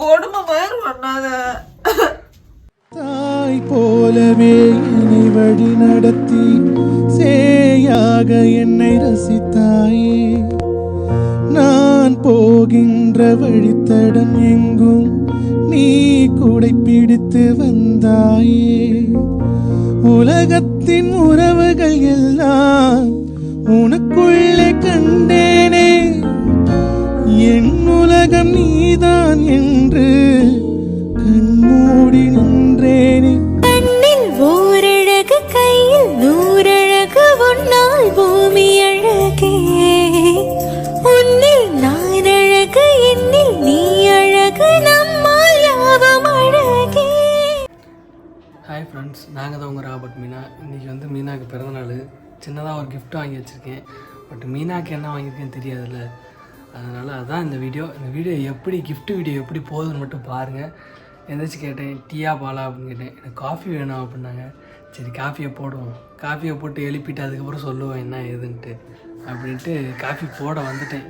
கொடுமை மயிர் பண்ணாத. தாய் போலவே என்னை வழி நடத்தி சேயாக என்னை ரசித்தாயே. நான் போகின்ற வழித்தடம் எங்கும் நீ கூடை பிடித்து வந்தாயே. உலகத்தின் உறவுகள் எல்லாம் உனக்கு நீதான் என்று கண்மூடி நின்றேனே. கண்ணில் ஓரழகு கையில் நூறழகு உன்னால் பூமி அழகே. உன்னில் நான் அழகு என்னில் நீ அழகு நம்மால் யாவும் அழகே. ஹாய் ஃப்ரெண்ட்ஸ் நாங்கள் தான் உங்கள் ராபர்ட் மீனா. இன்றைக்கி வந்து மீனாக்கு பிறந்தநாள். சின்னதாக ஒரு gift வாங்கி வச்சுருக்கேன். பட் மீனாக்கு என்ன வாங்கியிருக்கேன்னு தெரியாதுல்ல. அதனால் அதுதான் இந்த வீடியோ. இந்த வீடியோ எப்படி கிஃப்ட்டு வீடியோ எப்படி போகுதுன்னு மட்டும் பாருங்கள் எந்திரிச்சு கேட்டேன் டீயா பாலா? அப்படின்னு கேட்டேன். எனக்கு காஃபி வேணும் அப்படின்னாங்க. சரி காஃபியை போடுவோம். காஃபியை போட்டு எழுப்பிட்டு அதுக்கப்புறம் சொல்லுவேன் என்ன ஏதுன்ட்டு அப்படின்ட்டு காஃபி போட வந்துட்டேன்.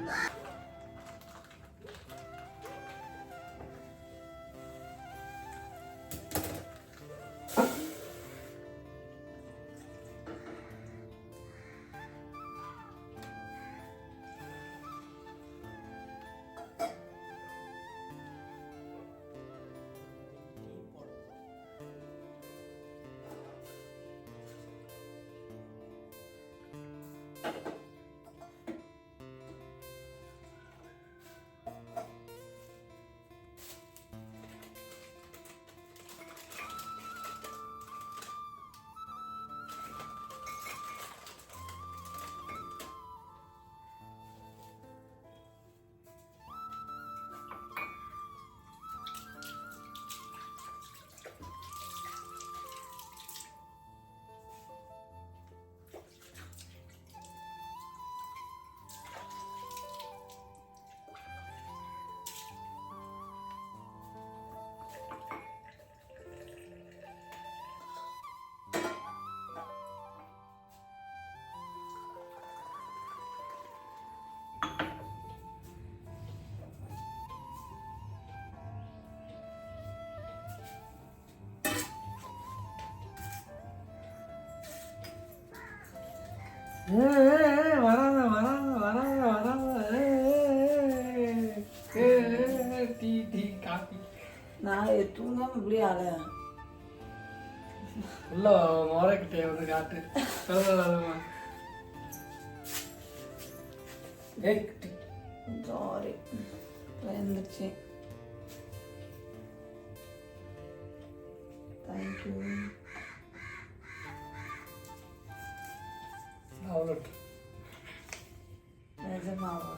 வராத வராத வராத வராத. டீ டீ காஃபி நான் தூங்காம இப்படி ஆள. உள்ள முறைக்கிட்டே வந்து காட்டு. சொல்லலாமா ஏய். சாரி எழுந்துருச்சு. தேங்க்யூ லெட்டர் நிஜமாவா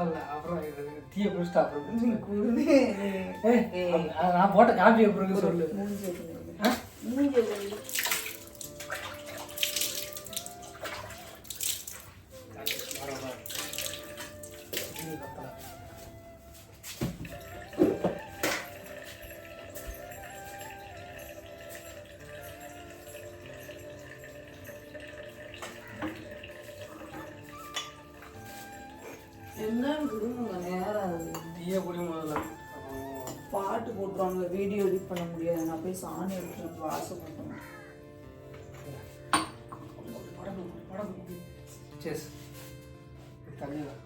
இல்லை அப்புறம் இது டீயை குடிச்சிட்டு அப்புறம். அது நான் போட்ட காஃபி அப்புறம் சொல்லு. மூஞ்சி Cheers. தண்ணி தான்.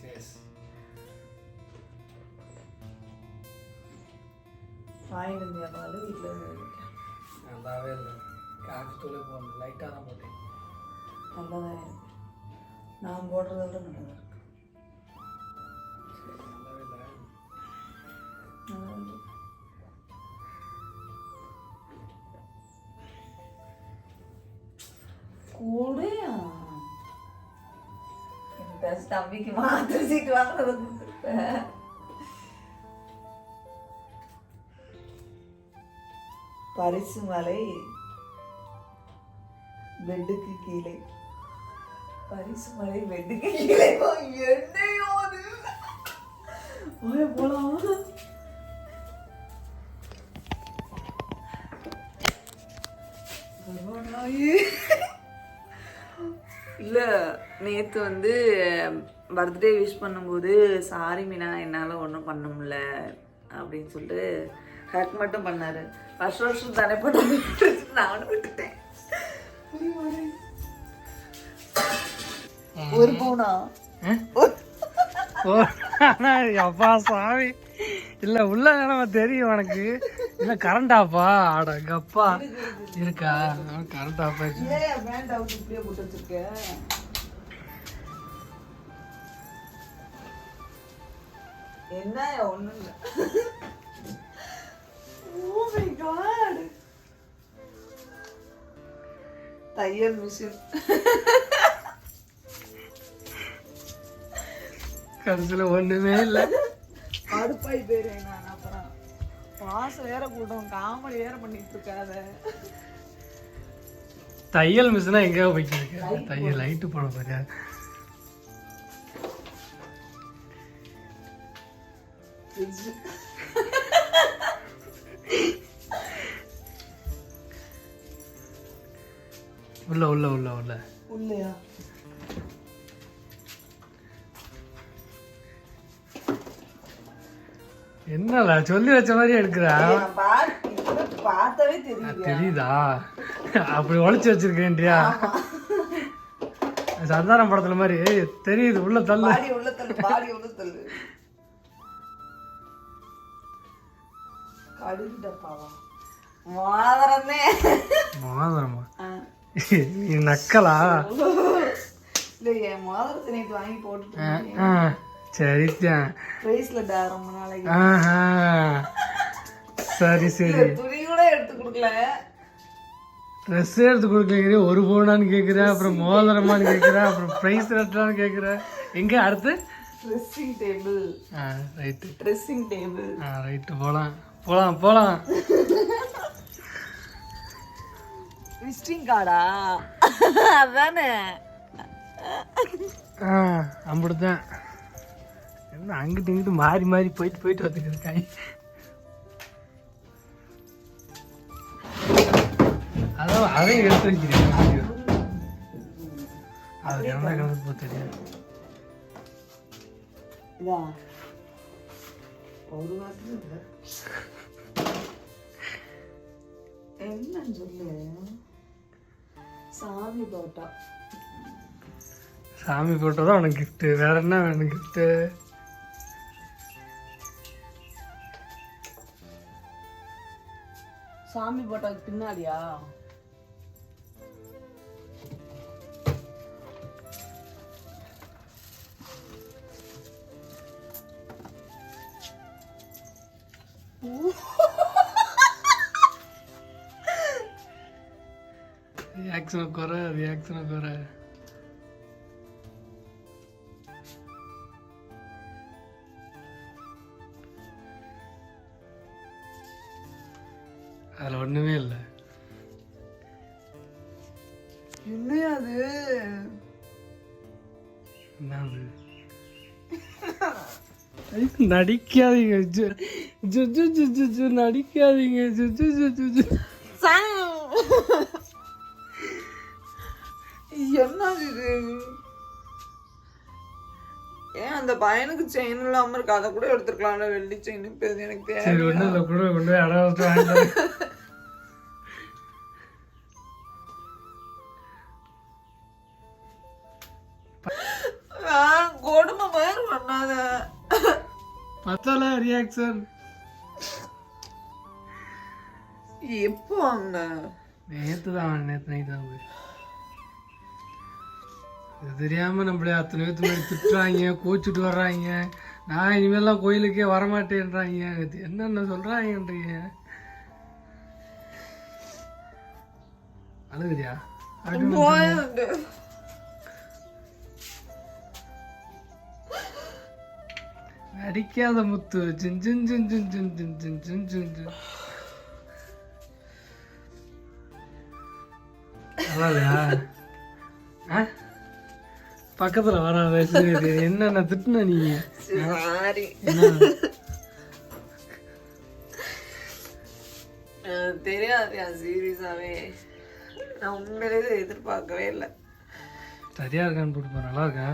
Cheers. வாங்கிட்டு இருந்தியா பால் வீட்டில் நல்லாவே இல்லை காஃபி தூளே போடணும் லைட்டாக தான் போட்டேன் நான் விட தம்பிக்கு மாத்திரை சீட்டு வாங்குறது கொடுத்துருப்பேன் பரிசு மலை பெட்டுக்கு கீழே பரிசு மலை பெட்டுக்கு கீழே என்னையோ அது போய் போலாம் இல்லை நேற்று வந்து பர்த்டே விஷ் பண்ணும்போது சாரி மீனா என்னால் ஒன்றும் பண்ண முடியல அப்படின்னு சொல்லிட்டு ஹக் மட்டும் பண்ணாரு. வருஷம் வருஷம் தானே பண்ண நானும் விட்டுட்டேன். ஒரு ஆனா, அப்பா சாமி இல்ல உள்ள நிலைமை தெரியும் உனக்கு. இல்ல கரண்ட் ஆப்பா ஆட அப்பா இருக்கா? கரண்ட் ஆஃப் ஆயிடுச்சு பேண்ட் அவுட் இப்படியே போட்டு வச்சிருக்க என்ன ஒண்ணும் இல்ல. ஓ மை காட் தையல் மிஷின் கடைசியில ஒண்ணுமே இல்ல. கடுப்பாய் போயிடுவேன் நான். பாசம் வேற கூட்டம் காமெடி வேற பண்ணிட்டு இருக்காத. தையல் மிஷினா எங்கேயோ போய்க்கிருக்கு தையல் லைட்டு போட போறியா? உள்ள உள்ள உள்ள உள்ள. உள்ளையா? என்னடா சொல்லி வச்ச மாதிரி எடுக்கிறா? பார்த்தாவே தெரியுது தெரியுதா? அப்படி ஒளிச்சு வச்சிருக்கேன்றியா? சந்தானம் படத்துல மாதிரி தெரியுது உள்ள தள்ளு. உள்ள தள்ளு பாடி உள்ள தள்ளு. கடுகு டப்பாவா மாதரமே? மோதிரமா நீ நக்கலா? இல்ல என் மோதிரத்தை நேற்று வாங்கி போட்டுட்டு ஆ, சரிதான் பிரைஸ்லெட் ரொம்ப நாளைக்கு ஆஹா. சரி சரி. துணி கூட எடுத்து கொடுக்கல. ட்ரெஸ் எடுத்து கொடுக்கலைங்கிற ஒரு பவுனான்னு கேட்குற அப்புறம் மோதிரமான்னு கேட்குற அப்புறம் ப்ரைஸ் ரெட்டான்னு கேட்குற எங்க அடுத்து? ட்ரெஸ்ஸிங் டேபிள் ஆ ரைட்டு ட்ரெஸ்ஸிங் டேபிள் ஆ ரைட்டு போகலாம் போகலாம் போகலாம் விசிட்டிங் கார்டா அதானே. ஆ அப்படித்தான் என்ன அங்கிட்டு இங்கிட்டு மாறி மாறி போயிட்டு போயிட்டு வந்துருக்காங்க அதான் அதையும் எடுத்து வீடியோ. அது என்ன கணக்கு போ தெரியாது. இதா ஒரு என்னன்னு சொல்லு. சாமி போட்டா சாமி போட்டோ தான் உனக்கு gift. வேற என்ன வேணும் gift? சாமி போட்டோக்கு பின்னாடியா? ரியாக்ஷனை குறை ரியாக்ஷனை குறை. பண்ணவே இல்லை. என்னையா அது? என்னது? நடிக்காதீங்க. ஜு ஜு ஜு ஜு ஜு நடிக்காதீங்க. ஜுஜு ஜு ஜு ஜு என்ன இது? ஏன் அந்த பையனுக்கு செயின் இல்லாம இருக்கு? அதை கூட எடுத்துருக்கலாம் வெள்ளி செயின் எனக்கு தேவை கூட கொண்டு போய் கொடுமை மாதிரி பண்ணாத. பத்தல ரியாக்ஷன் எப்போ வாங்கின? நேற்று தான் நேற்று நைட்டு தான் இது தெரியாம நம்மள அத்தனை பேர்த்து மாதிரி திட்டுறாங்க கோச்சிட்டு வர்றாங்க. நான் இனிமேல்லாம் கோயிலுக்கே வரமாட்டேன்றாங்க. என்னென்ன சொல்றாங்கன்றீங்க? அழுகுறியா? நடிக்காத முத்து. ஜின் ஜின் ஜின் ஜின் ஜின் ஜின் ஜின் ஜின் ஜின் ஜின். ஆ? பக்கத்துல சரி சரி என்னென்ன திட்டுன நீங்க தெரியாது சீரியஸாவே. நான் உண்மையிலே இதை எதிர்பார்க்கவே இல்லை. சரியா இருக்கான்னு போட்டு பாரு நல்லா இருக்கா?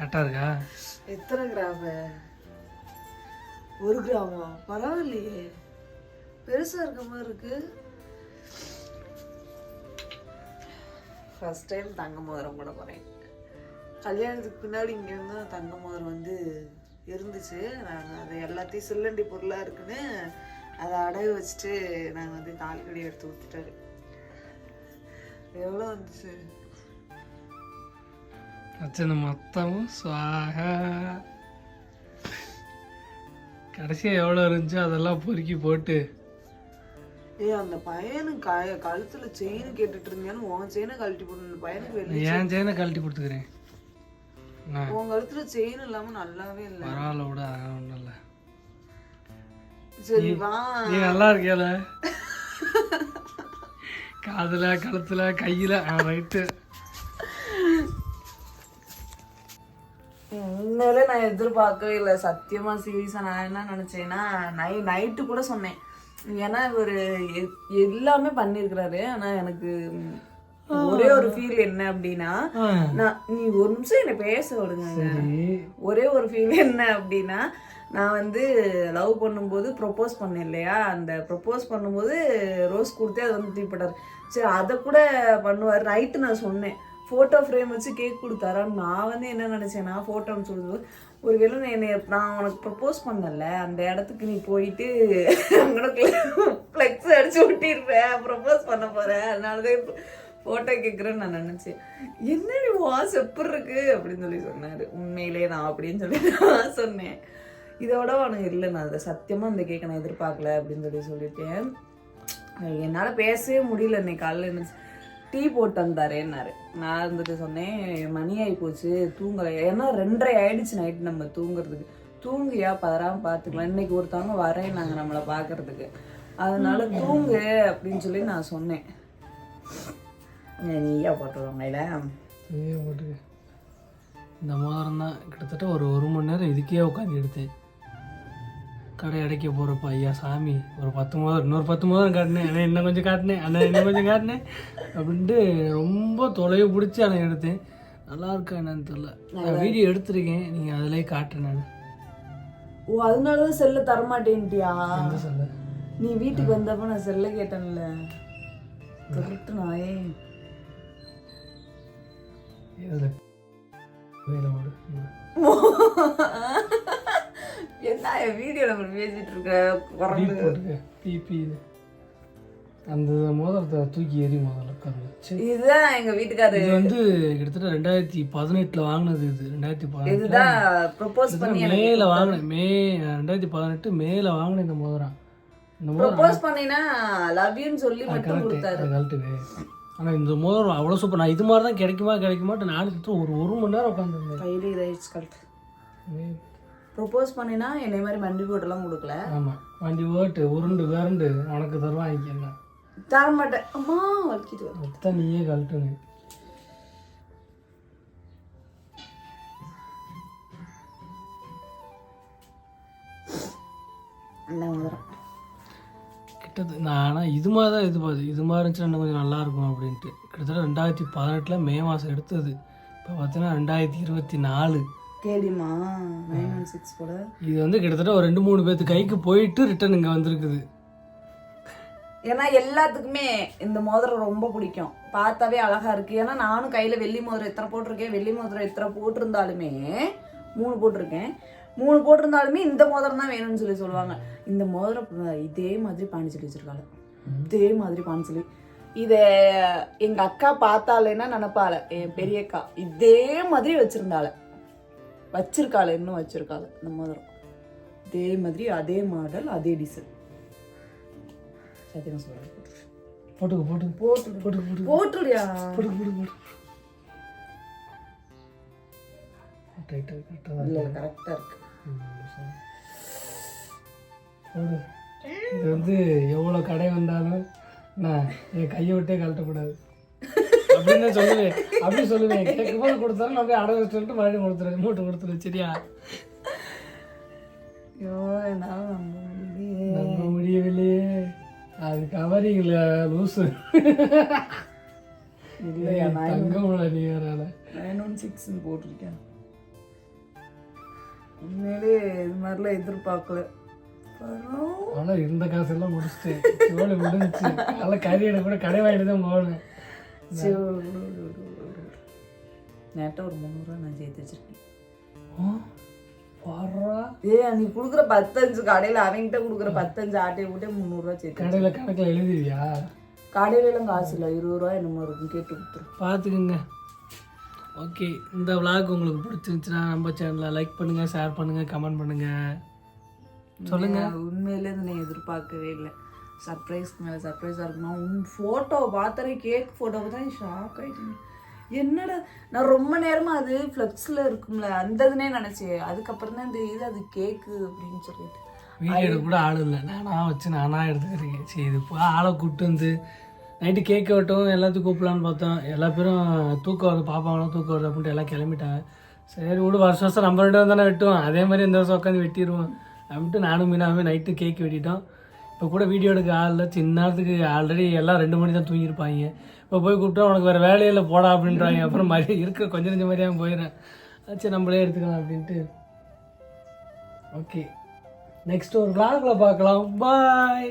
கரெக்டாக இருக்கா? எத்தனை கிராம? ஒரு கிராமா? பரவாயில்லையே. பெருசாக இருக்க மாதிரி இருக்கு. ஃபஸ்ட் டைம் தங்க மோதிரம் கூட போகிறேன் கல்யாணத்துக்கு பின்னாடி இங்கே இருந்து தங்க மோதிரம் வந்து இருந்துச்சு. நாங்கள் அது எல்லாத்தையும் சில்லண்டி பொருளாக இருக்குன்னு அதை அடகு வச்சுட்டு நாங்கள் வந்து தாலிக்கடி எடுத்து ஊற்றிட்டாரு எவ்வளோ வந்துச்சு? அச்சனை மொத்தமும் சுவாகா. கடைசியாக எவ்வளோ இருந்துச்சோ அதெல்லாம் பொறுக்கி போட்டு. ஏய் அந்த பையனுக்கு க கழுத்துல செயின் கேட்டுட்டு இருந்தேன்னு உன் செயினை கழட்டி போட்டு அந்த பையனுக்கு வெளியே என் செயினை கழட்டி கொடுத்துக்கிறேன். உன் கழுத்துல செயின் இல்லாம நல்லாவே இல்லை. பரவாயில்ல விட அதெல்லாம் ஒன்றும் இல்லை. சரி வா. நீ நல்லா இருக்கியால காதுல கழுத்துல கையில. ரைட்டு உண்மையிலே நான் எதிர்பார்க்கவே இல்லை. சத்தியமா சீரியஸா நான் என்ன நினைச்சேன்னா நை நைட்டு கூட சொன்னேன். ஏன்னா இவர் எல்லாமே பண்ணியிருக்கிறாரு. ஆனா எனக்கு ஒரே ஒரு ஃபீல் என்ன அப்படின்னா நான் நீ ஒரு நிமிஷம் என்னை பேச விடுங்க சரி. ஒரே ஒரு ஃபீல் என்ன அப்படின்னா நான் வந்து லவ் பண்ணும்போது ப்ரொப்போஸ் பண்ணேன் இல்லையா? அந்த ப்ரொப்போஸ் பண்ணும்போது ரோஸ் கொடுத்தே அது வந்து தூக்கிப்பட்டார் சரி அதை கூட பண்ணுவார். நைட்டு நான் சொன்னேன். ஃபோட்டோ ஃப்ரேம் வச்சு கேக் கொடுத்தாரா? நான் வந்து என்ன நினச்சேன்னா ஃபோட்டோன்னு சொல்லும்போது ஒருவேளை நான் என்னை நான் உனக்கு ப்ரப்போஸ் பண்ணல. அந்த இடத்துக்கு நீ போயிட்டு உனக்கு ஃப்ளெக்ஸ் அடிச்சு விட்டிருப்பேன் ப்ரப்போஸ் பண்ண போகிறேன் அதனால தான் ஃபோட்டோ கேட்குறேன்னு நான் நினச்சேன். என்ன நீ வாஸ் எப்படி இருக்கு? அப்படின்னு சொல்லி சொன்னார். உண்மையிலே நான் அப்படின்னு சொல்லி நான் சொன்னேன். இதோட அவனுக்கு இல்லை நான் அதை சத்தியமாக இந்த கேக்கை நான் எதிர்பார்க்கல அப்படின்னு சொல்லி சொல்லிட்டேன். என்னால் பேசவே முடியல இன்னைக்கு காலையில் என்ன டீ போட்டு வந்தாரேன்னாரு நான் இருந்துட்டு சொன்னேன் மணி ஆகி போச்சு தூங்கலை. ஏன்னா ரெண்டரை ஆயிடுச்சு நைட்டு நம்ம தூங்குறதுக்கு. தூங்கியா பதறாம பார்த்துக்கலாம் இன்னைக்கு ஒருத்தவங்க வரேன் நாங்கள் நம்மளை பார்க்கறதுக்கு அதனால தூங்கு அப்படின்னு சொல்லி நான் சொன்னேன். நீயா போட்டுருவாங்க இல்லை இதே போட்டுக்க இந்த மோதிரம் தான் கிட்டத்தட்ட ஒரு ஒரு மணி நேரம் இதுக்கே உட்காந்து எடுத்தேன் கடை அடைக்க போகிறப்ப ஐயா சாமி. ஒரு பத்து மோதிரம் இன்னொரு பத்து மோதிரம் காட்டினேன். அண்ணா இன்னும் கொஞ்சம் காட்டினேன். அண்ணா இன்னும் கொஞ்சம் காட்டினேன். அப்படின்ட்டு ரொம்ப தொலைவு பிடிச்சி அதை எடுத்தேன். நல்லா இருக்கா என்னன்னு தெரியல. நான் வீடியோ எடுத்திருக்கேன். நீங்கள் அதிலே காட்டுறேன் நான். ஓ அதனால தான் செல்லை தரமாட்டேன்ட்டியா? சொல்ல? நீ வீட்டுக்கு வந்தப்ப நான் செல்ல கேட்டேன்ல. திருட்டு நாயே என்ன வீடியோ நம்ம பேசிட்டு இருக்க பீப் அந்த மோதிரத்தை தூக்கி எறி முதல்ல உட்காந்து இதுதான் எங்க வீட்டுக்காரு. இது வந்து கிட்டத்தட்ட ரெண்டாயிரத்தி பதினெட்டுல வாங்கினது இது ரெண்டாயிரத்தி பதினெட்டு. இதுதான் ப்ரொபோஸ் பண்ணி மேல வாங்கினேன் மே ரெண்டாயிரத்தி பதினெட்டு மேல வாங்கினேன் இந்த மோதிரம். ப்ரொபோஸ் பண்ணினா லவ் யூன்னு சொல்லி மட்டும் கரெக்டு கொடுத்தாரு. கரெக்டு ஆனால் இந்த மோதிரம் அவ்வளோ சூப்பர் நான் இது மாதிரி தான் கிடைக்குமா கிடைக்குமாட்டு நானும் ஒரு ஒரு மணி நேரம் உட்காந்துருந்தேன். கையில இதாயிடுச்சு ப்ரொபோஸ் பண்ணினா என்னை மாதிரி மண்டி போட்டெல்லாம் கொடுக்கல. ஆமாம் வண்டி ஓட்டு உருண்டு விரண்டு உனக்கு தருவான் என்ன தர மாட்டேன். அம்மா வலிக்குது. மொத்தம் நீயே கழட்டுங்க. கிட்டத்தட்ட நான் இது மாதிரி தான் எதிர்பார்த்து இது மாதிரி இருந்துச்சுன்னா இன்னும் கொஞ்சம் நல்லா இருக்கும் அப்படின்ட்டு. கிட்டத்தட்ட ரெண்டாயிரத்தி பதினெட்டில் மே மாதம் எடுத்தது. இப்போ பார்த்தீங்கன்னா ரெண்டாயிரத்தி இருபத்தி நாலு. கேடிமா நைன் ஒன் சிக்ஸ் போல. இது வந்து கிட்டத்தட்ட ஒரு ரெண்டு மூணு பேர்த்து கைக்கு போயிட்டு ரிட்டர்ன் இங்கே வந்திருக்குது. ஏன்னா எல்லாத்துக்குமே இந்த மோதிரம் ரொம்ப பிடிக்கும். பார்த்தாவே அழகா இருக்கு. ஏன்னா நானும் கையில வெள்ளி மோதிரம் எத்தனை போட்டிருக்கேன்? வெள்ளி மோதிரம் எத்தனை போட்டிருந்தாலுமே மூணு போட்டிருக்கேன். மூணு போட்டிருந்தாலுமே இந்த மோதிரம் தான் வேணும்னு சொல்லி சொல்லுவாங்க. இந்த மோதிரம் இதே மாதிரி பாண்டிச்சலி வச்சிருக்காங்க. இதே மாதிரி பாண்டிச்சலி இதை எங்க அக்கா பார்த்தாலேன்னா நினைப்பாள என் பெரிய அக்கா இதே மாதிரி வச்சிருந்தாள. வச்சிருக்காள இன்னும் வச்சிருக்காள. இந்த மோதிரம் இதே மாதிரி அதே மாடல் அதே டிசைன் சத்தியமா சொல்றேன். போட்டுக்கு போட்டு போட்டு போட்டுடியா போட்டு போட்டு கரெக்டாக தான் இல்ல கரெக்டா இருக்கு. இது வந்து எவ்வளோ கடை வந்தாலும் நான் என் கையை விட்டே கழட்டக்கூடாது. அப்படின்னு சொல்லுவேன். அப்படி சொல்லுவேன். கேட்கும் போது கொடுத்தாலும் நான் அப்படியே அடகு சொல்லிட்டு மறுபடியும் கொடுத்துருவேன் மூட்டை கொடுத்துருவேன் சரியா? ஐயோ என்னால நம்ப முடியலையே. நம்ப முடியவில்லையே. அது கவரிங்கள லூசு. தங்கம்ல நீ வேறால நைன் ஒன் சிக்ஸ்னு போட்டிருக்கேன். உண்மையிலே இது மாதிரிலாம் எதிர்பார்க்கல. ஆனால் இருந்த காசெல்லாம் முடிச்சுட்டு சோழ முடிஞ்சிச்சு. அதெல்லாம் கறி எடுக்க கூட கடை வாங்கிட்டு தான் போகணும் நேட்டா ஒரு முந்நூறுரூவா நான் சேர்த்து வச்சிருக்கேன். ஏ நீ கொடுக்குற பத்தஞ்சு கடையில் அவங்கிட்ட கொடுக்குற பத்தஞ்சு ஆட்டையை விட்டு முந்நூறுரூவா சேர்த்து கடையில் கணக்கில் எழுதுவியா கடையில எல்லாம் காசு இல்லை. இருபது ரூபா என்னமோ கேட்டு கொடுத்துரு. பார்த்துக்குங்க ஓகே இந்த விளாக் உங்களுக்கு பிடிச்சிருந்துச்சுன்னா நம்ம சேனலை லைக் பண்ணுங்கள் ஷேர் பண்ணுங்கள் கமெண்ட் பண்ணுங்கள் சொல்லுங்க. உண்மையிலே இதை நான் எதிர்பார்க்கவே இல்லை. சர்ப்ரைஸ்க்கு மேலே சர்ப்ரைஸாக இருக்குமா? உன் ஃபோட்டோவை பார்த்தாலே கேக் ஃபோட்டோவை தான் ஷாக் ஆகிட்டேன் என்னடா? நான் ரொம்ப நேரமாக அது ஃப்ளெக்ஸில் இருக்கும்ல அந்த இதுனே நினச்சேன். அதுக்கப்புறம் தான் இந்த இது அது கேக்கு அப்படின்னு சொல்லிட்டு. வீடியோ எடுக்க கூட ஆள் இல்லை. நானாக வச்சு நானாக எடுத்துக்கிறேன் சரி இது போ ஆளை கூப்பிட்டு வந்து நைட்டு கேக் வெட்டும் எல்லாத்தையும் கூப்பிடலான்னு பார்த்தோம். எல்லா பேரும் தூக்கம் வருது பாப்பாங்களாம் தூக்கம் வருது அப்படின்ட்டு எல்லாம் கிளம்பிட்டாங்க. சரி விடு வருஷம் வருஷம் நம்ம ரெண்டு தானே வெட்டுவோம். அதே மாதிரி இந்த வருஷம் உட்காந்து வெட்டிடுவோம். அப்படின்ட்டு நானும் மீனாவே நைட்டு கேக் வெட்டிட்டோம். இப்போ கூட வீடியோ எடுக்க ஆள் இல்லை. சின்ன நேரத்துக்கு ஆல்ரெடி எல்லாம் ரெண்டு மணி தான் தூங்கியிருப்பாங்க. இப்போ போய் கூப்பிட்டா உனக்கு வேறு வேலையில் போடா அப்படின்றாங்க. அப்புறம் மாதிரி இருக்கிற கொஞ்சம் கொஞ்சம் மாதிரியாக போயிடுறேன். சரி நம்மளே எடுத்துக்கலாம் அப்படின்ட்டு. ஓகே நெக்ஸ்ட் ஒரு vlogல பார்க்கலாம். பாய்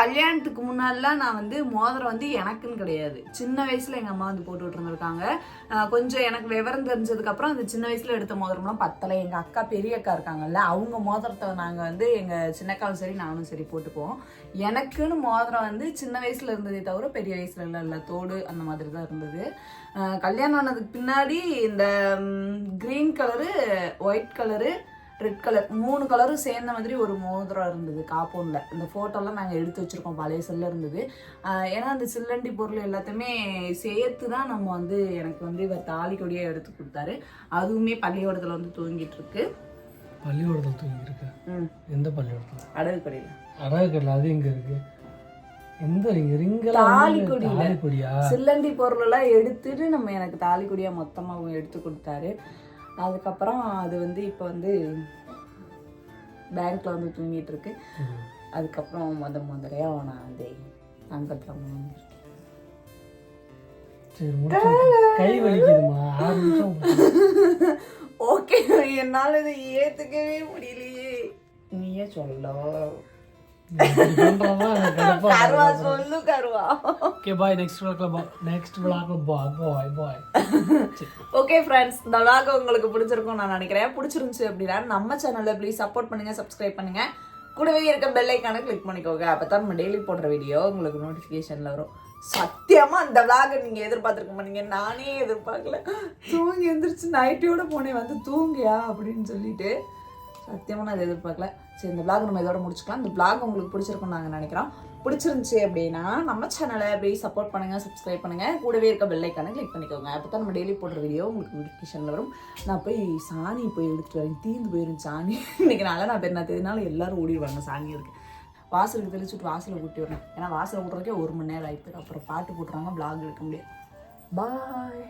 கல்யாணத்துக்கு முன்னாடிலாம் நான் வந்து மோதிரம் வந்து எனக்குன்னு கிடையாது. சின்ன வயசுல எங்க அம்மா வந்து போட்டு விட்டுருந்துருக்காங்க. கொஞ்சம் எனக்கு விவரம் தெரிஞ்சதுக்கு அப்புறம் அந்த சின்ன வயசுல எடுத்த மோதிரம்லாம் பத்தலை. எங்க அக்கா பெரிய அக்கா இருக்காங்கல்ல அவங்க மோதிரத்தை நாங்க வந்து எங்க சின்னக்காவும் சரி நானும் சரி போட்டுப்போம் எனக்குன்னு மோதிரம் வந்து சின்ன வயசுல இருந்ததே தவிர பெரிய வயசுல இல்லை இல்லை. தோடு அந்த மாதிரி தான் இருந்தது. கல்யாணம் ஆனதுக்கு பின்னாடி இந்த green colour white colour red colour மூணு கலரும் சேர்ந்த மாதிரி ஒரு மோதிரம் இருந்தது காப்போனில் இந்த ஃபோட்டோலாம் நாங்கள் எடுத்து வச்சுருக்கோம். பழைய செல்ல இருந்தது. ஏன்னா அந்த சில்லண்டி பொருள் எல்லாத்தையுமே சேர்த்து தான் நம்ம வந்து எனக்கு வந்து இவர் தாலி கொடியாக எடுத்து கொடுத்தாரு. அதுவுமே பள்ளியோடத்தில் வந்து தூங்கிட்டு இருக்கு. பள்ளியோடத்தில் தூங்கியிருக்கு ம். எந்த பள்ளியோடத்தில் அடகு கடையில். அது எங்க இருக்கு? எந்த ரிங் ரிங்கெல்லாம் தாலி வந்து கொடியில. தாலி கொடியா? சில்லண்டி பொருளெல்லாம் எடுத்துட்டு நம்ம எனக்கு தாலி கொடியாக மொத்தமாக எடுத்து கொடுத்தாரு. அதுக்கப்புறம் அது வந்து இப்போ வந்து பேங்க்ல வந்து தூங்கிட்டு இருக்கு அதுக்கப்புறம் முத முதலையாக நான் வந்து தங்கத்தில். ஓகே என்னால் இதை ஏற்றுக்கவே முடியலையே. நீயே சொல்ல. கருவா சொல்லு கருவா ஓகே பாய் நெக்ஸ்ட் vlogல நெக்ஸ்ட் vlogல bye bye bye okay friends இந்த vlog உங்களுக்கு பிடிச்சிருக்கும் நான் நினைக்கிறேன். பிடிச்சிருந்துச்சு அப்படின்னா நம்ம சேனலை ப்ளீஸ் சப்போர்ட் பண்ணுங்க சப்ஸ்கிரைப் பண்ணுங்க. கூடவே இருக்க பெல் ஐக்கானை கிளிக் பண்ணிக்கோங்க. அப்போ தான் நம்ம டெய்லி போடுற வீடியோ உங்களுக்கு நோட்டிஃபிகேஷனில் வரும். சத்தியமா அந்த vlog நீங்க எதிர்பார்த்துருக்க மாட்டீங்க. நானே எதிர்பார்க்கல. தூங்கி எந்திரிச்சு நைட்டியோட போனேன். வந்து தூங்கியா அப்படின்னு சொல்லிட்டு சத்தியமாக நான் இதை எதிர்பார்க்கல. சரி இந்த பிளாக் நம்ம இதோட முடிச்சுக்கலாம். இந்த பிளாக் உங்களுக்கு பிடிச்சிருக்கும்னு நாங்கள் நினைக்கிறோம். பிடிச்சிருந்துச்சு அப்படின்னா நம்ம சேனலை அப்படியே சப்போர்ட் பண்ணுங்கள் சப்ஸ்கிரைப் பண்ணுங்க. கூடவே இருக்க பெல்லைக்கான கிளிக் பண்ணிக்கோங்க. அப்போ தான் நம்ம டெய்லி போடுற வீடியோ உங்களுக்கு நோட்டிஃபிகேஷனில் வரும். நான் போய் சாணி போய் எடுத்துகிட்டு வரேன். தீந்து போயிடும் சாணி. இன்றைக்கி நாள நான் பேர் நான் எல்லோரும் ஓடிடுவாங்க சாணி இருக்கு வாசலுக்கு தெளிச்சுட்டு வாசலை கூட்டி வரேன் ஏன்னா வாசலை விட்றதுக்கே ஒரு மணி நேரம் ஆயிட்டு அப்புறம் பாட்டு போட்டுறாங்க பிளாக் எடுக்க முடியாது. பாய்